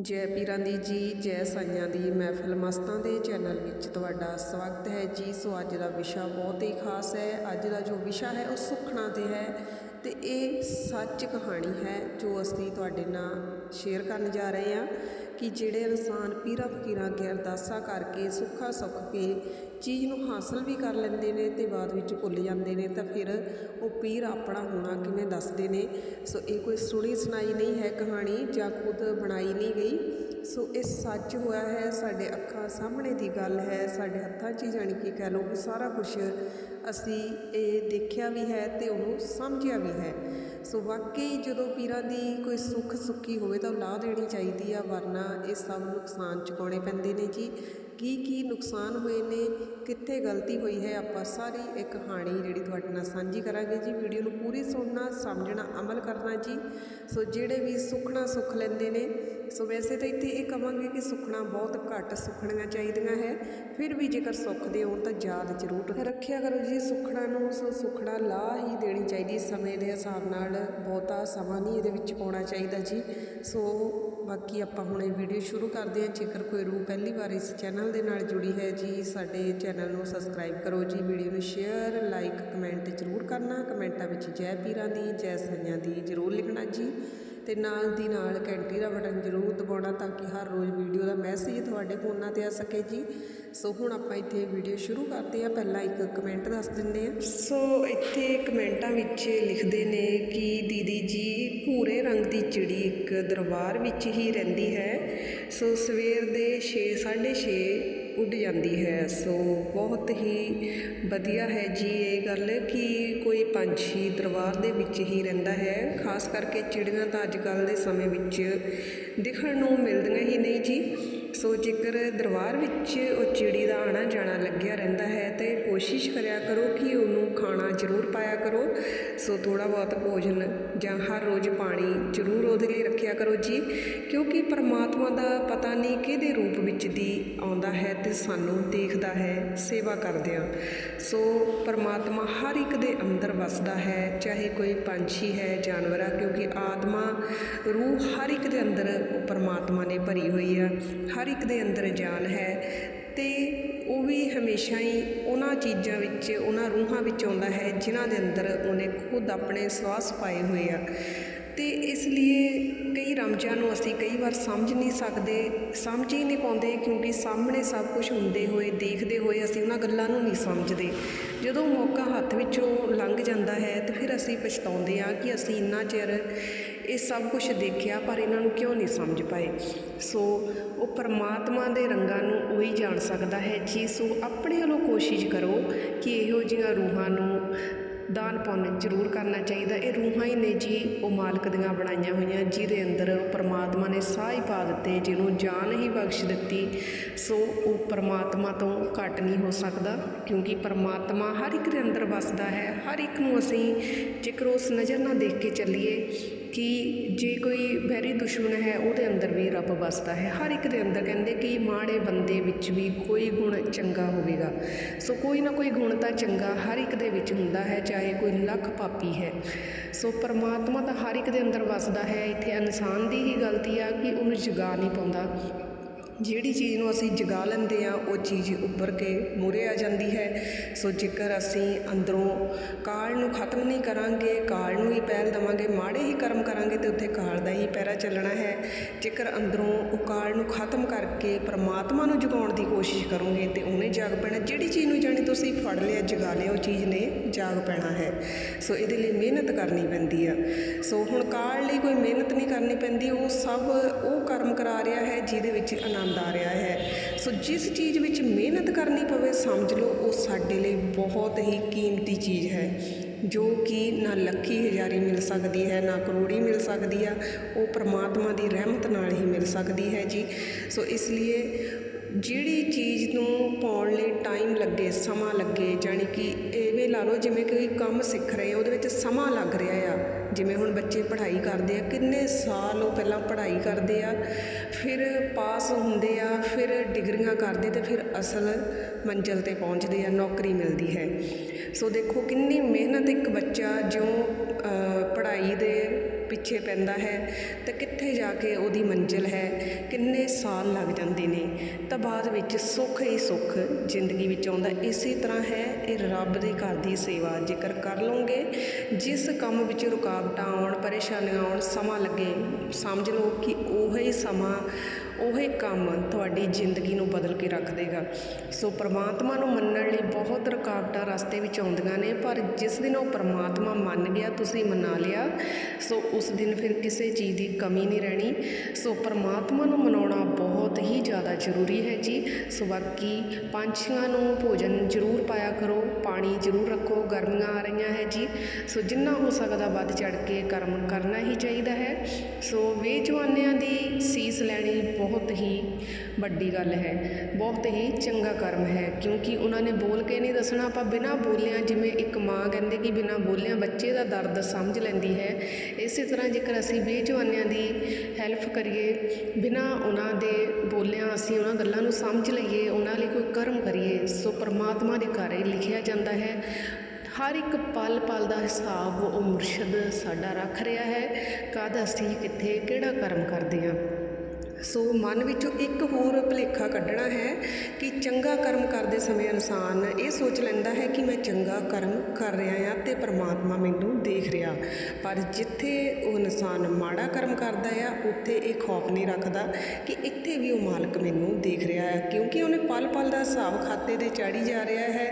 ਜੈ ਪੀਰਾਂ ਦੀ ਜੀ, ਜੈ ਸਾਈਆਂ ਦੀ ਮਹਿਫਲ ਮਸਤਾਂ ਦੇ ਚੈਨਲ ਵਿੱਚ ਤੁਹਾਡਾ ਸਵਾਗਤ ਹੈ ਜੀ। ਸੋ ਅੱਜ ਦਾ ਵਿਸ਼ਾ ਬਹੁਤ ਹੀ ਖਾਸ ਹੈ। ਅੱਜ ਦਾ ਜੋ ਵਿਸ਼ਾ ਹੈ ਉਹ ਸੁਖਣਾ ਤੇ ਹੈ ਤੇ ਇਹ ਸੱਚ ਕਹਾਣੀ ਹੈ ਜੋ ਅਸੀਂ ਤੁਹਾਡੇ ਨਾਲ ਸ਼ੇਅਰ ਕਰਨ ਜਾ ਰਹੇ ਹਾਂ। ਕਿ ਜਿਹੜੇ ਇਨਸਾਨ ਪੀਰਾਂ ਫਕੀਰਾਂ ਅੱਗੇ ਅਰਦਾਸਾਂ ਕਰਕੇ ਸੁੱਖਾ ਸੁੱਖ ਕੇ ਚੀਜ਼ ਨੂੰ ਹਾਸਲ ਵੀ ਕਰ ਲੈਂਦੇ ਨੇ ਤੇ ਬਾਅਦ ਵਿੱਚ ਭੁੱਲ ਜਾਂਦੇ ਨੇ, ਤਾਂ ਫਿਰ ਉਹ ਪੀਰ ਆਪਣਾ ਹੋਣਾ ਕਿਵੇਂ ਦੱਸਦੇ ਨੇ? ਸੋ ਇਹ ਕੋਈ ਸੁਣੀ ਸੁਣਾਈ ਨਹੀਂ ਹੈ ਕਹਾਣੀ ਜਾਂ ਖੁਦ ਬਣਾਈ ਨਹੀਂ ਗਈ। ਸੋ ਇਹ ਸੱਚ ਹੋਇਆ ਹੈ, ਸਾਡੇ ਅੱਖਾਂ ਸਾਹਮਣੇ ਦੀ ਗੱਲ ਹੈ, ਸਾਡੇ ਹੱਥਾਂ 'ਚ ਹੀ ਜਾਣੀ ਕਿ ਕਹਿ ਲਓ ਕਿ ਸਾਰਾ ਕੁਝ ਅਸੀਂ ਇਹ ਦੇਖਿਆ ਵੀ ਹੈ ਤੇ ਉਹਨੂੰ ਸਮਝਿਆ ਵੀ ਹੈ। ਸੋ ਵਾਕਈ ਜਦੋਂ ਪੀਰਾਂ ਦੀ ਕੋਈ ਸੁੱਖ ਸੁੱਖੀ ਹੋਵੇ ਤਾਂ ਉਹ ਲਾ ਦੇਣੀ ਚਾਹੀਦੀ ਆ, ਵਰਨਾ ਇਹ ਸਭ ਨੁਕਸਾਨ ਚੁਕਾਉਣੇ ਪੈਂਦੇ ਨੇ ਜੀ। ਕੀ ਕੀ ਨੁਕਸਾਨ ਹੋਏ ਨੇ, ਕਿੱਥੇ ਗਲਤੀ ਹੋਈ ਹੈ, ਆਪਾਂ ਸਾਰੀ ਇਹ ਕਹਾਣੀ ਜਿਹੜੀ ਤੁਹਾਡੇ ਨਾਲ ਸਾਂਝੀ ਕਰਾਂਗੇ ਜੀ। ਵੀਡੀਓ ਨੂੰ ਪੂਰੀ ਸੁਣਨਾ, ਸਮਝਣਾ, ਅਮਲ ਕਰਨਾ ਜੀ। ਸੋ ਜਿਹੜੇ ਵੀ ਸੁਖਣਾ ਸੁੱਖ ਲੈਂਦੇ ਨੇ, ਸੋ ਵੈਸੇ ਤਾਂ ਇੱਥੇ ਇਹ ਕਵਾਂਗੇ ਕਿ ਸੁਖਣਾ ਬਹੁਤ ਘੱਟ ਸੁਖਣੀਆਂ ਚਾਹੀਦੀਆਂ ਹੈ। ਫਿਰ ਵੀ ਜੇਕਰ ਸੁੱਖਦੇ ਹੋਣ ਤਾਂ ਯਾਦ ਜ਼ਰੂਰ ਰੱਖਿਆ ਕਰੋ ਜੀ, ਸੁਖਣਾ ਨੂੰ, ਸੋ ਸੁਖਣਾ ਲਾ ਹੀ ਦੇਣੀ ਚਾਹੀਦੀ, ਸਮੇਂ ਦੇ ਹਿਸਾਬ ਨਾਲ ਬਹੁਤਾ ਸਮਾਂ ਨਹੀਂ ਇਹਦੇ ਵਿੱਚ ਪਾਉਣਾ ਚਾਹੀਦਾ ਜੀ। ਸੋ ਬਾਕੀ ਆਪਾਂ ਹੁਣ ਇਹ ਵੀਡੀਓ ਸ਼ੁਰੂ ਕਰਦੇ ਹਾਂ। ਜੇਕਰ ਕੋਈ ਰੂਹ ਪਹਿਲੀ ਵਾਰ ਇਸ ਚੈਨਲ ਦੇ ਨਾਲ ਜੁੜੀ ਹੈ ਜੀ, ਸਾਡੇ ਚੈਨਲ ਨੂੰ ਸਬਸਕ੍ਰਾਈਬ ਕਰੋ ਜੀ। ਵੀਡੀਓ ਨੂੰ ਸ਼ੇਅਰ ਲਾਈਕ ਕਮੈਂਟ ਜ਼ਰੂਰ ਕਰਨਾ। ਕਮੈਂਟਾਂ ਵਿੱਚ ਜੈ ਪੀਰਾਂ ਦੀ, ਜੈ ਸਾਈਆਂ ਦੀ ਜ਼ਰੂਰ ਲਿਖਣਾ ਜੀ। ਅਤੇ ਨਾਲ ਦੀ ਨਾਲ ਘੰਟੀ ਦਾ ਬਟਨ ਜ਼ਰੂਰ ਦਬਾਉਣਾ ਤਾਂ ਕਿ ਹਰ ਰੋਜ਼ ਵੀਡੀਓ ਦਾ ਮੈਸੇਜ ਤੁਹਾਡੇ ਫੋਨਾਂ ਤੇ ਆ ਸਕੇ ਜੀ। ਸੋ ਹੁਣ ਆਪਾਂ ਇੱਥੇ ਵੀਡੀਓ ਸ਼ੁਰੂ ਕਰਦੇ ਹਾਂ। ਪਹਿਲਾਂ ਇੱਕ ਕਮੈਂਟ ਦੱਸ ਦਿੰਦੇ ਹਾਂ। ਸੋ ਇੱਥੇ ਕਮੈਂਟਾਂ ਵਿੱਚ ਲਿਖਦੇ ਨੇ ਕਿ ਦੀਦੀ ਜੀ, ਭੂਰੇ ਰੰਗ ਦੀ ਚਿੜੀ ਇੱਕ ਦਰਬਾਰ ਵਿੱਚ ਹੀ ਰਹਿੰਦੀ ਹੈ। ਸੋ ਸਵੇਰ ਦੇ 6 6:30 ਉੱਡ ਜਾਂਦੀ ਹੈ। ਸੋ ਬਹੁਤ ਹੀ ਵਧੀਆ ਹੈ ਜੀ ਇਹ ਗੱਲ ਕਿ ਕੋਈ ਪੰਛੀ ਦਰਬਾਰ ਦੇ ਵਿੱਚ ਹੀ ਰਹਿੰਦਾ ਹੈ। ਖਾਸ ਕਰਕੇ ਚਿੜੀਆਂ ਤਾਂ ਅੱਜ ਕੱਲ੍ਹ ਦੇ ਸਮੇਂ ਵਿੱਚ ਦਿਖਣ ਨੂੰ ਮਿਲਦੀਆਂ ਹੀ ਨਹੀਂ ਜੀ। ਸੋ ਜੇਕਰ ਦਰਬਾਰ ਵਿੱਚ ਉਹ ਚਿੜੀ ਦਾ ਆਣਾ ਜਾਣਾ ਲੱਗਿਆ ਰਹਿੰਦਾ ਹੈ ਕੋਸ਼ਿਸ਼ ਕਰਿਆ ਕਰੋ ਕਿ ਉਹਨੂੰ ਖਾਣਾ ਜ਼ਰੂਰ ਪਾਇਆ ਕਰੋ। ਸੋ ਥੋੜਾ ਬਹੁਤ ਭੋਜਨ ਜਾਂ ਹਰ ਰੋਜ਼ ਪਾਣੀ ਜ਼ਰੂਰ ਉਹਦੇ ਲਈ ਰੱਖਿਆ ਕਰੋ ਜੀ। ਕਿਉਂਕਿ ਪਰਮਾਤਮਾ ਦਾ ਪਤਾ ਨਹੀਂ ਕਿਹਦੇ ਰੂਪ ਵਿੱਚ ਦੀ ਆਉਂਦਾ ਹੈ ਤੇ ਸਾਨੂੰ ਦੇਖਦਾ ਹੈ, ਸੇਵਾ ਕਰਦਿਆਂ ਸੋ ਪਰਮਾਤਮਾ ਹਰ ਇੱਕ ਦੇ ਅੰਦਰ ਵਸਦਾ ਹੈ, ਚਾਹੇ ਕੋਈ ਪੰਛੀ ਹੈ, ਜਾਨਵਰ ਆ, ਕਿਉਂਕਿ ਆਤਮਾ, ਰੂਹ ਹਰ ਇੱਕ ਦੇ ਅੰਦਰ ਉਹ ਪਰਮਾਤਮਾ ਨੇ ਭਰੀ ਹੋਈ ਆ। ਹਰ ਇੱਕ ਦੇ ਅੰਦਰ ਜਾਨ ਹੈ। ਤੇ ਉਹ ਵੀ ਹਮੇਸ਼ਾ ਹੀ ਉਹਨਾਂ ਚੀਜ਼ਾਂ ਵਿੱਚ, ਉਹਨਾਂ ਰੂਹਾਂ ਵਿੱਚ ਆਉਂਦਾ ਹੈ, ਜਿਨ੍ਹਾਂ ਦੇ ਅੰਦਰ ਉਹਨੇ ਖੁਦ ਆਪਣੇ ਸਵਾਸ ਪਾਏ ਹੋਏ ਆ। ਅਤੇ ਇਸ ਲਈ ਕਈ ਰਮਜ਼ਾਂ ਨੂੰ ਅਸੀਂ ਕਈ ਵਾਰ ਸਮਝ ਨਹੀਂ ਸਕਦੇ, ਸਮਝ ਹੀ ਨਹੀਂ ਪਾਉਂਦੇ ਕਿਉਂਕਿ ਸਾਹਮਣੇ ਸਭ ਕੁਝ ਹੁੰਦੇ ਹੋਏ, ਦੇਖਦੇ ਹੋਏ ਅਸੀਂ ਉਹਨਾਂ ਗੱਲਾਂ ਨੂੰ ਨਹੀਂ ਸਮਝਦੇ। ਜਦੋਂ ਮੌਕਾ ਹੱਥ ਵਿੱਚੋਂ ਲੰਘ ਜਾਂਦਾ ਹੈ, ਤਾਂ ਫਿਰ ਅਸੀਂ ਪਛਤਾਉਂਦੇ ਹਾਂ ਕਿ ਅਸੀਂ ਇੰਨਾ ਚਿਰ ਇਹ ਸਭ ਕੁਝ ਦੇਖਿਆ, ਪਰ ਇਹਨਾਂ ਨੂੰ ਕਿਉਂ ਨਹੀਂ ਸਮਝ ਪਾਏ? ਸੋ ਉਹ ਪਰਮਾਤਮਾ ਦੇ ਰੰਗਾਂ ਨੂੰ ਉਹੀ ਜਾਣ ਸਕਦਾ ਹੈ ਜੀ ਸੋ ਆਪਣੇ ਵੱਲੋਂ ਕੋਸ਼ਿਸ਼ ਕਰੋ ਕਿ ਇਹੋ ਜਿਹੀਆਂ ਰੂਹਾਂ ਨੂੰ ਦਾਨ ਪੁੰਨ ਜ਼ਰੂਰ ਕਰਨਾ ਚਾਹੀਦਾ। ਇਹ ਰੂਹਾਂ ਹੀ ਨੇ ਜੀ, ਉਹ ਮਾਲਕ ਦੀਆਂ ਬਣਾਈਆਂ ਹੋਈਆਂ, ਜਿਹਦੇ ਅੰਦਰ ਪਰਮਾਤਮਾ ਨੇ ਸਾਹ ਹੀ ਪਾ ਦਿੱਤੇ, ਜਿਹਨੂੰ ਜਾਨ ਹੀ ਬਖਸ਼ ਦਿੱਤੀ। ਸੋ ਉਹ ਪਰਮਾਤਮਾ ਤੋਂ ਘੱਟ ਨਹੀਂ ਹੋ ਸਕਦਾ, ਕਿਉਂਕਿ ਪਰਮਾਤਮਾ ਹਰ ਇੱਕ ਦੇ ਅੰਦਰ ਵਸਦਾ ਹੈ। ਹਰ ਇੱਕ ਨੂੰ ਅਸੀਂ ਜੇਕਰ ਉਸ ਨਜ਼ਰ ਨਾਲ ਦੇਖ ਕੇ ਚੱਲੀਏ ਕਿ ਜੇ ਕੋਈ ਵੈਰੀ ਦੁਸ਼ਮਣ ਹੈ, ਉਹਦੇ ਅੰਦਰ ਵੀ ਰੱਬ ਵਸਦਾ ਹੈ। ਹਰ ਇੱਕ ਦੇ ਅੰਦਰ ਕਹਿੰਦੇ ਕਿ ਮਾੜੇ ਬੰਦੇ ਵਿੱਚ ਵੀ ਕੋਈ ਗੁਣ ਚੰਗਾ ਹੋਵੇਗਾ। ਸੋ ਕੋਈ ਨਾ ਕੋਈ ਗੁਣ ਤਾਂ ਚੰਗਾ ਹਰ ਇੱਕ ਦੇ ਵਿੱਚ ਹੁੰਦਾ ਹੈ, ਚਾਹੇ ਕੋਈ ਲੱਖ ਪਾਪੀ ਹੈ। ਸੋ ਪਰਮਾਤਮਾ ਤਾਂ ਹਰ ਇੱਕ ਦੇ ਅੰਦਰ ਵਸਦਾ ਹੈ। ਇੱਥੇ ਇਨਸਾਨ ਦੀ ਹੀ ਗਲਤੀ ਆ ਕਿ ਉਹਨੂੰ ਜਗਾ ਨਹੀਂ ਪਾਉਂਦਾ। ਜਿਹੜੀ ਚੀਜ਼ ਨੂੰ ਅਸੀਂ ਜਗਾ ਲੈਂਦੇ ਹਾਂ, ਉਹ ਚੀਜ਼ ਉੱਭਰ ਕੇ ਮੂਹਰੇ ਆ ਜਾਂਦੀ ਹੈ। ਸੋ ਜੇਕਰ ਅਸੀਂ ਅੰਦਰੋਂ ਕਾਲ ਨੂੰ ਖਤਮ ਨਹੀਂ ਕਰਾਂਗੇ, ਕਾਲ ਨੂੰ ਹੀ ਪਹਿਲ ਦੇਵਾਂਗੇ, ਮਾੜੇ ਹੀ ਕਰਮ ਕਰਾਂਗੇ, ਤੇ ਉੱਥੇ ਕਾਲ ਦਾ ਹੀ ਪਹਿਰਾ ਚੱਲਣਾ ਹੈ। ਜੇਕਰ ਅੰਦਰੋਂ ਉਹ ਕਾਲ ਨੂੰ ਖਤਮ ਕਰਕੇ ਪਰਮਾਤਮਾ ਨੂੰ ਜਗਾਉਣ ਦੀ ਕੋਸ਼ਿਸ਼ ਕਰੋਗੇ, ਤੇ ਉਹਨੇ ਜਾਗ ਪੈਣਾ। ਜਿਹੜੀ ਚੀਜ਼ ਨੂੰ ਜਾਣੀ ਤੁਸੀਂ ਫੜ ਲਿਆ, ਜਗਾ ਲਿਆ, ਉਹ ਚੀਜ਼ ਨੇ ਜਾਗ ਪੈਣਾ ਹੈ। ਸੋ ਇਹਦੇ ਲਈ ਮਿਹਨਤ ਕਰਨੀ ਪੈਂਦੀ ਆ। ਸੋ ਹੁਣ ਕਾਲ ਲਈ ਕੋਈ ਮਿਹਨਤ ਨਹੀਂ ਕਰਨੀ ਪੈਂਦੀ, ਉਹ ਸਭ ਉਹ ਕਰਮ ਕਰਾ ਰਿਹਾ ਹੈ, ਜਿਹਦੇ ਵਿੱਚ ਆਨੰਦ ਆ ਰਿਹਾ ਹੈ। ਸੋ ਜਿਸ ਚੀਜ਼ ਵਿੱਚ ਮਿਹਨਤ ਕਰਨੀ ਪਵੇ, ਸਮਝ ਲਓ, ਉਹ ਸਾਡੇ ਲਈ ਬਹੁਤ ਹੀ ਕੀਮਤੀ ਚੀਜ਼ ਹੈ। ਜੋ ਕਿ ਨਾ ਲੱਖੀ ਹਜ਼ਾਰੀ ਮਿਲ ਸਕਦੀ ਹੈ, ਨਾ ਕਰੋੜੀ ਮਿਲ ਸਕਦੀ ਆ, ਉਹ ਪ੍ਰਮਾਤਮਾ ਦੀ ਰਹਿਮਤ ਨਾਲ ਹੀ ਮਿਲ ਸਕਦੀ ਹੈ ਜੀ। ਸੋ ਇਸ ਲਈ ਜਿਹੜੀ ਚੀਜ਼ ਨੂੰ ਪਾਉਣ ਲਈ ਟਾਈਮ ਲੱਗੇ, ਸਮਾਂ ਲੱਗੇ, ਜਾਣੀ ਕਿ ਇਵੇਂ ਲਾ ਲਓ ਜਿਵੇਂ ਕੋਈ ਕੰਮ ਸਿੱਖ ਰਹੇ ਉਹਦੇ ਵਿੱਚ ਸਮਾਂ ਲੱਗ ਰਿਹਾ ਆ। ਜਿਵੇਂ ਹੁਣ ਬੱਚੇ ਪੜ੍ਹਾਈ ਕਰਦੇ ਆ, ਕਿੰਨੇ ਸਾਲ ਉਹ ਪਹਿਲਾਂ ਪੜ੍ਹਾਈ ਕਰਦੇ ਆ, ਫਿਰ ਪਾਸ ਹੁੰਦੇ ਆ, ਫਿਰ ਡਿਗਰੀਆਂ ਕਰਦੇ ਤੇ ਫਿਰ ਅਸਲ ਮੰਜ਼ਿਲ ਤੇ ਪਹੁੰਚਦੇ ਆ, ਨੌਕਰੀ ਮਿਲਦੀ ਹੈ। ਸੋ ਦੇਖੋ ਕਿੰਨੀ ਮਿਹਨਤ ਇੱਕ ਬੱਚਾ ਜਿਉਂ ਪੜ੍ਹਾਈ ਦੇ ਪਿੱਛੇ ਪੈਂਦਾ ਹੈ, ਤਾਂ ਕਿੱਥੇ ਜਾ ਕੇ ਉਹਦੀ ਮੰਜ਼ਿਲ ਹੈ? ਕਿੰਨੇ ਸਾਲ ਲੱਗ ਜਾਂਦੇ ਨੇ? ਤਾਂ ਬਾਅਦ ਵਿੱਚ ਸੁੱਖ ਹੀ ਸੁੱਖ ਜ਼ਿੰਦਗੀ ਵਿੱਚ ਆਉਂਦਾ। ਇਸੇ ਤਰ੍ਹਾਂ ਹੈ ਇਹ ਰੱਬ ਦੇ ਘਰ ਦੀ ਸੇਵਾ। ਜੇਕਰ ਕਰ ਲਓਗੇ, ਜਿਸ ਕੰਮ ਵਿੱਚ ਰੁਕਾਵਟਾਂ ਆਉਣ, ਪਰੇਸ਼ਾਨੀਆਂ ਆਉਣ, ਸਮਾਂ ਲੱਗੇ, ਸਮਝ ਲਓ ਕਿ ਉਹ ਹੀ ਸਮਾਂ ਉਹੀ ਕੰਮ ਤੁਹਾਡੀ ਜ਼ਿੰਦਗੀ ਨੂੰ ਬਦਲ ਕੇ ਰੱਖ ਦੇਗਾ। ਸੋ ਪ੍ਰਮਾਤਮਾ ਨੂੰ ਮੰਨਣ ਲਈ ਬਹੁਤ ਰੁਕਾਵਟਾਂ ਰਸਤੇ ਵਿੱਚ ਆਉਂਦੀਆਂ ਨੇ, ਪਰ ਜਿਸ ਦਿਨ ਉਹ ਪ੍ਰਮਾਤਮਾ ਮੰਨ ਗਿਆ, ਤੁਸੀਂ ਮਨਾ ਲਿਆ, ਸੋ ਉਸ ਦਿਨ ਫਿਰ ਕਿਸੇ ਚੀਜ਼ ਦੀ ਕਮੀ ਨਹੀਂ ਰਹਿਣੀ। ਸੋ ਪ੍ਰਮਾਤਮਾ ਨੂੰ ਮਨਾਉਣਾ ਬਹੁਤ ਹੀ ਜ਼ਿਆਦਾ ਜ਼ਰੂਰੀ ਹੈ ਜੀ। ਸੋ ਬਾਕੀ ਪੰਛੀਆਂ ਨੂੰ ਭੋਜਨ ਜ਼ਰੂਰ ਪਾਇਆ ਕਰੋ, ਪਾਣੀ ਜ਼ਰੂਰ ਰੱਖੋ, ਗਰਮੀਆਂ ਆ ਰਹੀਆਂ ਹੈ ਜੀ। ਸੋ ਜਿੰਨਾ ਹੋ ਸਕਦਾ ਵੱਧ ਚੜ ਕੇ ਕਰਮ ਕਰਨਾ ਹੀ ਚਾਹੀਦਾ ਹੈ। ਸੋ ਬੇਜਵਾਨਿਆਂ ਦੀ ਸੀਸ ਲੈਣੀ ਬਹੁਤ ਹੀ ਵੱਡੀ ਗੱਲ ਹੈ। ਬਹੁਤ ਹੀ ਚੰਗਾ ਕਰਮ ਹੈ, ਕਿਉਂਕਿ ਉਹਨਾਂ ਨੇ ਬੋਲ ਕੇ ਨਹੀਂ ਦੱਸਣਾ, ਆਪਾਂ ਬਿਨਾਂ ਬੋਲਿਆਂ ਜਿਵੇਂ ਇੱਕ ਮਾਂ ਕਹਿੰਦੇ ਕਿ ਬਿਨਾਂ ਬੋਲਿਆਂ ਬੱਚੇ ਦਾ ਦਰਦ ਸਮਝ ਲੈਂਦੀ ਹੈ। ਇਸੇ ਤਰ੍ਹਾਂ ਜੇਕਰ ਅਸੀਂ ਬੇਜਵਾਨਿਆਂ ਦੀ ਹੈਲਪ ਕਰੀਏ, ਬਿਨਾਂ ਉਹਨਾਂ ਦੇ ਬੋਲਿਆਂ ਅਸੀਂ ਉਹਨਾਂ ਗੱਲਾਂ ਨੂੰ ਸਮਝ ਲਈਏ, ਉਹਨਾਂ ਲਈ ਕੋਈ ਕਰਮ ਕਰੀਏ, ਸੋ ਪਰਮਾਤਮਾ ਦੇ ਘਰ ਇਹ ਲਿਖਿਆ ਜਾਂਦਾ ਹੈ, ਹਰ ਇੱਕ ਪਲ ਪਲ ਦਾ ਹਿਸਾਬ ਉਹ ਮੁਰਸ਼ਦ ਸਾਡਾ ਰੱਖ ਰਿਹਾ ਹੈ, ਕਦ ਅਸੀਂ ਕਿੱਥੇ ਕਿਹੜਾ ਕਰਮ ਕਰਦੇ ਹਾਂ। ਸੋ ਮਨ ਵਿੱਚੋਂ ਇੱਕ ਹੋਰ ਭੁਲੇਖਾ ਕੱਢਣਾ ਹੈ ਕਿ ਚੰਗਾ ਕਰਮ ਕਰਦੇ ਸਮੇਂ ਇਨਸਾਨ ਇਹ ਸੋਚ ਲੈਂਦਾ ਹੈ ਕਿ ਮੈਂ ਚੰਗਾ ਕਰਮ ਕਰ ਰਿਹਾ ਹਾਂ ਤੇ ਪਰਮਾਤਮਾ ਮੈਨੂੰ ਦੇਖ ਰਿਹਾ। ਪਰ ਜਿੱਥੇ ਉਹ ਇਨਸਾਨ ਮਾੜਾ ਕਰਮ ਕਰਦਾ ਆ, ਉੱਥੇ ਇਹ ਖੌਫ ਨਹੀਂ ਰੱਖਦਾ ਕਿ ਇੱਥੇ ਵੀ ਉਹ ਮਾਲਕ ਮੈਨੂੰ ਦੇਖ ਰਿਹਾ ਹੈ। ਕਿਉਂਕਿ ਉਹਨੇ ਪਲ ਪਲ ਦਾ ਹਿਸਾਬ ਖਾਤੇ ਤੇ ਚਾੜੀ ਜਾ ਰਿਹਾ ਹੈ,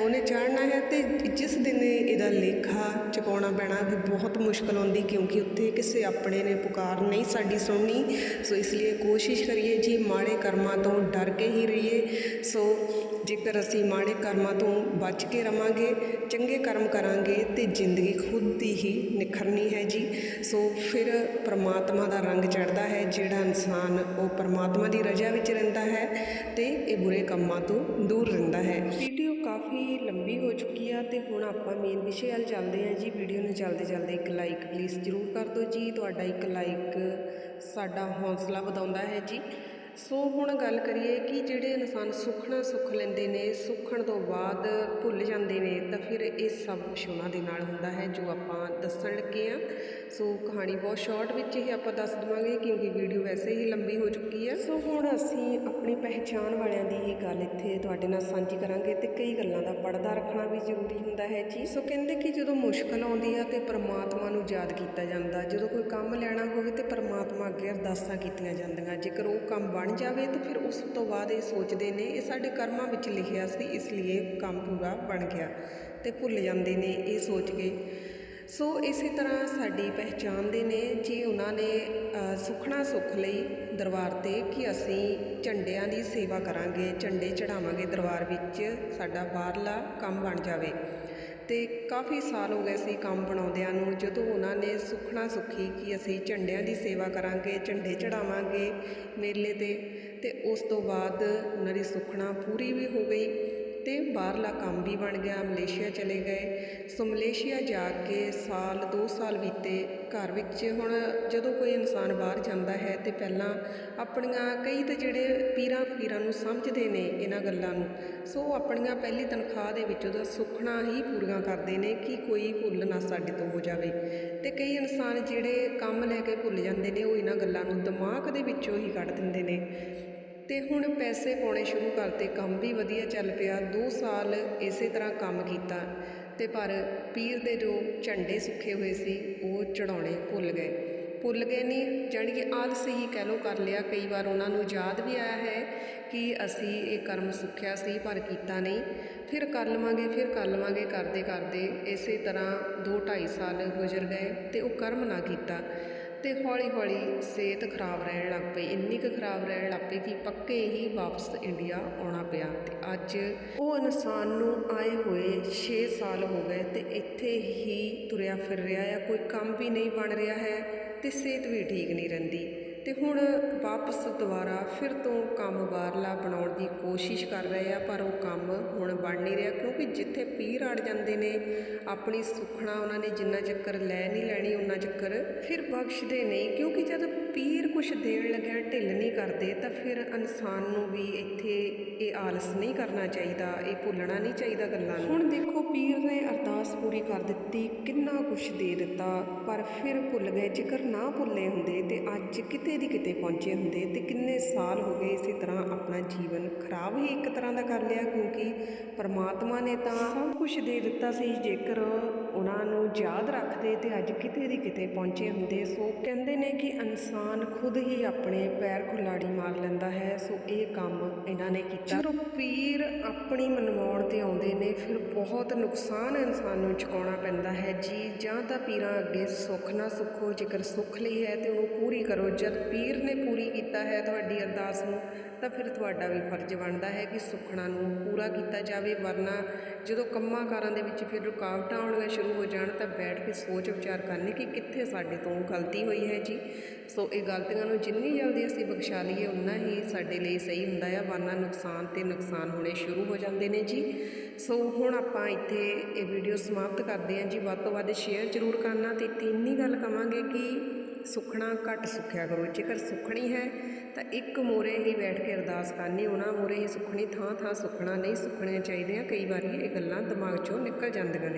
ਉਹਨੇ ਚਾੜਨਾ ਹੈ ਤੇ ਜਿਸ ਦਿਨ ਇਹਦਾ ਲੇਖਾ ਚੁਕਾਉਣਾ ਪੈਣਾ ਵੀ ਬਹੁਤ ਮੁਸ਼ਕਲ ਆਉਂਦੀ ਕਿਉਂਕਿ ਉੱਥੇ ਕਿਸੇ ਆਪਣੇ ਨੇ ਪੁਕਾਰ ਨਹੀਂ ਸਾਡੀ ਸੁਣਨੀ। ਸੋ ਇਸ ਲਈ ਕੋਸ਼ਿਸ਼ ਕਰੀਏ ਜੀ ਮਾੜੇ ਕਰਮਾਂ ਤੋਂ ਡਰ ਕੇ ਹੀ ਰਹੀਏ। ਸੋ ਜੇਕਰ ਅਸੀਂ ਮਾੜੇ ਕਰਮਾਂ ਤੋਂ ਬਚ ਕੇ ਰਵਾਂਗੇ, ਚੰਗੇ ਕਰਮ ਕਰਾਂਗੇ, ਤੇ ਜ਼ਿੰਦਗੀ ਖੁਦ ਦੀ ਹੀ ਨਿਖਰਨੀ ਹੈ ਜੀ। ਸੋ ਫਿਰ ਪ੍ਰਮਾਤਮਾ ਦਾ ਰੰਗ ਚੜ੍ਹਦਾ ਹੈ, ਜਿਹੜਾ ਇਨਸਾਨ ਉਹ ਪ੍ਰਮਾਤਮਾ ਦੀ ਰਜ਼ਾ ਵਿੱਚ ਰਹਿੰਦਾ ਹੈ ਤੇ ਇਹ ਬੁਰੇ ਕੰਮਾਂ ਤੋਂ ਦੂਰ ਰਹਿੰਦਾ ਹੈ। ਵੀਡੀਓ ਕਾਫੀ ਲੰਬੀ ਹੋ ਚੁੱਕੀ ਆ ਤੇ ਹੁਣ ਆਪਾਂ ਮੇਨ ਵਿਸ਼ੇ ਵੱਲ ਚੱਲਦੇ ਹਾਂ ਜੀ। ਵੀਡੀਓ ਨੂੰ ਚੱਲਦੇ ਚੱਲਦੇ ਇੱਕ ਲਾਈਕ ਪਲੀਜ਼ ਜ਼ਰੂਰ ਕਰ ਦਿਓ ਜੀ। ਤੁਹਾਡਾ ਇੱਕ ਲਾਈਕ ਸਾਡਾ ਹੌਸਲਾ ਵਧਾਉਂਦਾ ਹੈ ਜੀ। ਸੋ ਹੁਣ ਗੱਲ ਕਰੀਏ ਕਿ ਜਿਹੜੇ ਇਨਸਾਨ ਸੁਖਣਾ ਸੁੱਖ ਲੈਂਦੇ ਨੇ, ਸੁੱਖਣ ਤੋਂ ਬਾਅਦ ਭੁੱਲ ਜਾਂਦੇ ਨੇ, ਤਾਂ ਫਿਰ ਇਹ ਸਭ ਕੁਛ ਉਹਨਾਂ ਦੇ ਨਾਲ ਹੁੰਦਾ ਹੈ, ਜੋ ਆਪਾਂ ਦੱਸਣ ਲੱਗੇ ਆ ਸੋ ਕਹਾਣੀ ਬਹੁਤ ਸ਼ਾਰਟ ਵਿੱਚ ਹੀ ਆਪਾਂ ਦੱਸ ਦਵਾਂਗੇ ਕਿਉਂਕਿ ਵੀਡੀਓ ਵੈਸੇ ਹੀ ਲੰਬੀ ਹੋ ਚੁੱਕੀ ਹੈ। ਸੋ ਹੁਣ ਅਸੀਂ ਆਪਣੀ ਪਹਿਚਾਣ ਵਾਲਿਆਂ ਦੀ ਹੀ ਗੱਲ ਇੱਥੇ ਤੁਹਾਡੇ ਨਾਲ ਸਾਂਝੀ ਕਰਾਂਗੇ ਤੇ ਕਈ ਗੱਲਾਂ ਦਾ ਪਰਦਾ ਰੱਖਣਾ ਵੀ ਜ਼ਰੂਰੀ ਹੁੰਦਾ ਹੈ ਜੀ। ਸੋ ਕਹਿੰਦੇ ਕਿ ਜਦੋਂ ਮੁਸ਼ਕਲ ਆਉਂਦੀ ਆ ਤੇ ਪਰਮਾਤਮਾ ਨੂੰ ਯਾਦ ਕੀਤਾ ਜਾਂਦਾ, ਜਦੋਂ ਕੋਈ ਕੰਮ ਲੈਣਾ ਹੋਵੇ ਤੇ ਪਰਮਾਤਮਾ ਅੱਗੇ ਅਰਦਾਸਾਂ ਕੀਤੀਆਂ ਜਾਂਦੀਆਂ, ਜੇਕਰ ਉਹ ਕੰਮ ਬਣ ਜਾਵੇ ਤਾਂ ਫਿਰ ਉਸ ਤੋਂ ਬਾਅਦ ਇਹ ਸੋਚਦੇ ਨੇ ਇਹ ਸਾਡੇ ਕਰਮਾਂ ਵਿੱਚ ਲਿਖਿਆ ਸੀ ਇਸ ਲਈ ਕੰਮ ਪੂਰਾ ਬਣ ਗਿਆ ਤੇ ਭੁੱਲ ਜਾਂਦੇ ਨੇ ਇਹ ਸੋਚ ਕੇ। ਸੋ ਇਸੇ ਤਰ੍ਹਾਂ ਸਾਡੀ ਪਹਿਚਾਣ ਦੇ ਨੇ ਜੀ ਉਹਨਾਂ ਨੇ ਅ, ਸੁਖਣਾ ਸੁੱਖ ਲਈ ਦਰਬਾਰ ਤੇ ਕਿ ਅਸੀਂ ਝੰਡਿਆਂ ਦੀ ਸੇਵਾ ਕਰਾਂਗੇ ਝੰਡੇ ਚੜਾਵਾਂਗੇ ਦਰਬਾਰ ਵਿੱਚ ਸਾਡਾ ਬਾਹਰਲਾ ਕੰਮ ਬਣ ਜਾਵੇ। ਤੇ ਕਾਫੀ ਸਾਲ ਹੋ ਗਏ ਸੀ ਕੰਮ ਬਣਾਉਂਦਿਆਂ ਨੂੰ, ਜਦੋਂ ਉਹਨਾਂ ਨੇ ਸੁਖਣਾ ਸੁਖੀ ਕਿ ਅਸੀਂ ਝੰਡਿਆਂ ਦੀ ਸੇਵਾ ਕਰਾਂਗੇ, ਝੰਡੇ ਚੜਾਵਾਂਗੇ ਮੇਲੇ ਤੇ ਤੇ ਉਸ ਤੋਂ ਬਾਅਦ ਉਹਨਾਂ ਦੀ ਸੁਖਣਾ ਪੂਰੀ ਵੀ ਹੋ ਗਈ। ਅਤੇ ਬਾਹਰਲਾ ਕੰਮ ਵੀ ਬਣ ਗਿਆ, ਮਲੇਸ਼ੀਆ ਚਲੇ ਗਏ। ਸੋ ਮਲੇਸ਼ੀਆ ਜਾ ਕੇ ਸਾਲ, ਦੋ ਸਾਲ ਬੀਤੇ, ਘਰ ਵਿੱਚ ਹੁਣ ਜਦੋਂ ਕੋਈ ਇਨਸਾਨ ਬਾਹਰ ਜਾਂਦਾ ਹੈ ਤਾਂ ਪਹਿਲਾਂ ਆਪਣੀਆਂ ਕਈ ਤਾਂ ਜਿਹੜੇ ਪੀਰਾਂ ਫਕੀਰਾਂ ਨੂੰ ਸਮਝਦੇ ਨੇ ਇਹਨਾਂ ਗੱਲਾਂ ਨੂੰ, ਸੋ ਉਹ ਆਪਣੀਆਂ ਪਹਿਲੀ ਤਨਖਾਹ ਦੇ ਵਿੱਚ ਉਹਦਾ ਸੁਖਣਾ ਹੀ ਪੂਰੀਆਂ ਕਰਦੇ ਨੇ ਕਿ ਕੋਈ ਭੁੱਲ ਨਾ ਸਾਡੇ ਤੋਂ ਹੋ ਜਾਵੇ। ਅਤੇ ਕਈ ਇਨਸਾਨ ਜਿਹੜੇ ਕੰਮ ਲੈ ਕੇ ਭੁੱਲ ਜਾਂਦੇ ਨੇ, ਉਹ ਇਹਨਾਂ ਗੱਲਾਂ ਨੂੰ ਦਿਮਾਗ ਦੇ ਵਿੱਚੋਂ ਹੀ ਕੱਢ ਦਿੰਦੇ ਨੇ। ਤੇ ਹੁਣ ਪੈਸੇ ਪਾਉਣੇ ਸ਼ੁਰੂ ਕਰਤੇ, ਕੰਮ ਵੀ ਵਧੀਆ ਚੱਲ ਪਿਆ 2 ਸਾਲ ਇਸੇ ਤਰ੍ਹਾਂ ਕੰਮ ਕੀਤਾ। ਤੇ ਪਰ ਪੀਰ ਦੇ ਜੋ ਝੰਡੇ ਸੁੱਖੇ ਹੋਏ ਸੀ, ਉਹ ਚੜਾਉਣੇ ਭੁੱਲ ਗਏ। ਭੁੱਲ ਗਏ ਨਹੀਂ ਜਾਣੀ ਕਿ ਆਲਸ ਹੀ ਕਹਿ ਲੋ ਕਰ ਲਿਆ। ਕਈ ਵਾਰ ਉਹਨਾਂ ਨੂੰ ਯਾਦ ਵੀ ਆਇਆ ਹੈ ਕਿ ਅਸੀਂ ਇਹ ਕਰਮ ਸੁੱਖਿਆ ਸੀ, ਪਰ ਕੀਤਾ ਨਹੀਂ। ਫਿਰ ਕਰ ਲਵਾਂਗੇ, ਫਿਰ ਕਰ ਲਵਾਂਗੇ ਕਰਦੇ ਕਰਦੇ ਇਸੇ ਤਰ੍ਹਾਂ 2 2.5 ਸਾਲ ਗੁਜ਼ਰ ਗਏ ਤੇ ਉਹ ਕਰਮ ਨਾ ਕੀਤਾ। ਤੇ ਹੌਲੀ ਹੌਲੀ ਸਿਹਤ ਖਰਾਬ ਰਹਿਣ ਲੱਗ ਪਈ, ਇੰਨੀ ਕੁ ਖਰਾਬ ਰਹਿਣ ਲੱਗ ਪਈ ਕਿ ਪੱਕੇ ਹੀ ਵਾਪਸ ਇੰਡੀਆ ਆਉਣਾ ਪਿਆ ਤੇ ਅੱਜ ਉਹ ਇਨਸਾਨ ਨੂੰ ਆਏ ਹੋਏ 6 ਸਾਲ ਹੋ ਗਏ ਤੇ ਇੱਥੇ ਹੀ ਤੁਰਿਆ ਫਿਰ ਰਿਹਾ ਆ, ਕੋਈ ਕੰਮ ਵੀ ਨਹੀਂ ਬਣ ਰਿਹਾ ਹੈ ਤੇ ਸਿਹਤ ਵੀ ਠੀਕ ਨਹੀਂ ਰਹਿੰਦੀ। ਤੇ ਹੁਣ ਵਾਪਸ ਦੁਬਾਰਾ ਫਿਰ ਤੋਂ ਕੰਮ ਬਾਹਰਲਾ ਬਣਾਉਣ ਦੀ ਕੋਸ਼ਿਸ਼ ਕਰ ਰਹੇ ਆ, ਪਰ ਉਹ ਕੰਮ ਹੁਣ ਬਣ ਨਹੀਂ ਰਿਹਾ, ਕਿਉਂਕਿ ਜਿੱਥੇ ਪੀਰ ਅੜ ਜਾਂਦੇ ਨੇ, ਆਪਣੀ ਸੁਖਣਾ ਉਹਨਾਂ ਨੇ ਜਿੰਨਾ ਚੱਕਰ ਲੈ ਨਹੀਂ ਲੈਣੀ, ਉਹਨਾਂ ਚੱਕਰ ਫਿਰ ਬਖਸ਼ਦੇ ਨਹੀਂ, ਕਿਉਂਕਿ ਜਦ ਪੀਰ ਕੁਛ ਦੇਣ ਲੱਗਿਆ, ਢਿੱਲ ਕਰਦੇ ਤਾਂ ਫਿਰ ਇਨਸਾਨ ਨੂੰ ਵੀ ਇੱਥੇ ਇਹ ਆਲਸ ਨਹੀਂ ਕਰਨਾ ਚਾਹੀਦਾ, ਇਹ ਭੁੱਲਣਾ ਨਹੀਂ ਚਾਹੀਦਾ ਗੱਲਾਂ ਨੂੰ। ਹੁਣ ਦੇਖੋ ਪੀਰ ਨੇ ਅਰਦਾਸ ਪੂਰੀ ਕਰ ਦਿੱਤੀ, ਕਿੰਨਾ ਕੁਛ ਦੇ ਦਿੱਤਾ, ਪਰ ਫਿਰ ਭੁੱਲ ਗਏ। ਜੇਕਰ ਨਾ ਭੁੱਲੇ ਹੁੰਦੇ ਤੇ ਅੱਜ ਕਿਤੇ ਦੀ ਕਿਤੇ ਪਹੁੰਚੇ ਹੁੰਦੇ ਤੇ ਕਿੰਨੇ ਸਾਲ ਹੋ ਗਏ ਇਸੇ ਤਰ੍ਹਾਂ ਆਪਣਾ ਜੀਵਨ ਖਰਾਬ ਹੀ ਇੱਕ ਤਰ੍ਹਾਂ ਦਾ ਕਰ ਲਿਆ, ਕਿਉਂਕਿ ਪਰਮਾਤਮਾ ਨੇ ਤਾਂ ਸਭ ਕੁਝ ਦੇ ਦਿੱਤਾ ਸੀ। ਜੇਕਰ ਉਹਨਾਂ ਨੂੰ ਯਾਦ ਰੱਖਦੇ ਤੇ ਅੱਜ ਕਿਤੇ ਦੀ ਕਿਤੇ ਪਹੁੰਚੇ ਹੁੰਦੇ, ਸੋ ਕਹਿੰਦੇ ਨੇ ਕਿ ਇਨਸਾਨ ਖੁਦ ਹੀ ਆਪਣੇ ਪੈਰ ਕੁਲਾੜੀ ਮਾਰ ਲੈਂਦਾ ਹੈ। ਸੋ ਇਹ ਕੰਮ ਇਹਨਾਂ ਨੇ ਕੀਤਾ। ਜਦੋਂ ਪੀਰ ਆਪਣੀ ਮਨਵਾਉਣ ਤੇ ਆਉਂਦੇ ਨੇ, ਫਿਰ ਬਹੁਤ ਨੁਕਸਾਨ ਇਨਸਾਨ ਨੂੰ ਚੁਕਾਉਣਾ ਪੈਂਦਾ ਹੈ। ਜੀ ਜਾਂ ਤਾਂ ਪੀਰਾਂ ਅੱਗੇ ਸੁੱਖ ਨਾ ਸੁੱਖੋ, ਜੇਕਰ ਸੁੱਖ ਲਈ ਹੈ ਤੇ ਉਹਨੂੰ ਪੂਰੀ ਕਰੋ। ਜਦ ਪੀਰ ਨੇ ਪੂਰੀ ਕੀਤਾ ਹੈ ਤੁਹਾਡੀ ਅਰਦਾਸ ਨੂੰ, ਤਾਂ ਫਿਰ ਤੁਹਾਡਾ ਵੀ ਫਰਜ਼ ਬਣਦਾ ਹੈ ਕਿ ਸੁਖਣਾ ਨੂੰ ਪੂਰਾ ਕੀਤਾ ਜਾਵੇ। ਵਰਨਾ ਜਦੋਂ ਕੰਮਾਂ ਕਾਰਾਂ ਦੇ ਵਿੱਚ ਫਿਰ ਰੁਕਾਵਟਾਂ ਆਉਣੀਆਂ ਸ਼ੁਰੂ ਹੋ ਜਾਣ, ਤਾਂ ਬੈਠ ਕੇ ਸੋਚ ਵਿਚਾਰ ਕਰਨੀ ਕਿ ਕਿੱਥੇ ਸਾਡੇ ਤੋਂ ਗਲਤੀ ਹੋਈ ਹੈ ਜੀ। ਸੋ ਇਹ ਗਲਤੀਆਂ ਨੂੰ ਜਿੰਨੀ ਜਲਦੀ ਅਸੀਂ ਬਖਸ਼ਾ ਲਈਏ ਉਨਾ ਹੀ ਸਾਡੇ ਲਈ ਸਹੀ ਹੁੰਦਾ ਆ। ਵਰਨਾ ਨੁਕਸਾਨ ਤੇ ਨੁਕਸਾਨ ਹੋਣੇ ਸ਼ੁਰੂ ਹੋ ਜਾਂਦੇ ਨੇ ਜੀ। ਸੋ ਹੁਣ ਆਪਾਂ ਇੱਥੇ ਇਹ ਵੀਡੀਓ ਸਮਾਪਤ ਕਰਦੇ ਹਾਂ ਜੀ। ਵੱਧ ਤੋਂ ਵੱਧ ਸ਼ੇਅਰ ਜ਼ਰੂਰ ਕਰਨਾ ਤੇ ਤਿੰਨੀ ਗੱਲ ਕਵਾਂਗੇ ਕਿ ਸੁਖਣਾ ਘੱਟ ਸੁਖਿਆ ਕਰੋ। ਜੇਕਰ ਸੁਖਣੀ ਹੈ, ਤਾਂ ਇੱਕ ਮੋਰੇ ਹੀ ਬੈਠ ਕੇ ਅਰਦਾਸ ਕਰਨੀ ਉਹਨਾਂ ਮੋਰੇ ਹੀ ਸੁਖਣੀ ਥਾਂ ਥਾਂ ਸੁਖਣਾ। ਨਹੀਂ ਸੁਖਣੇ ਚਾਹੀਦੇ ਆ। ਕਈ ਵਾਰੀ ਇਹ ਗੱਲਾਂ ਦਿਮਾਗ 'ਚੋਂ ਨਿਕਲ ਜਾਂਦੀਆਂ ਨੇ।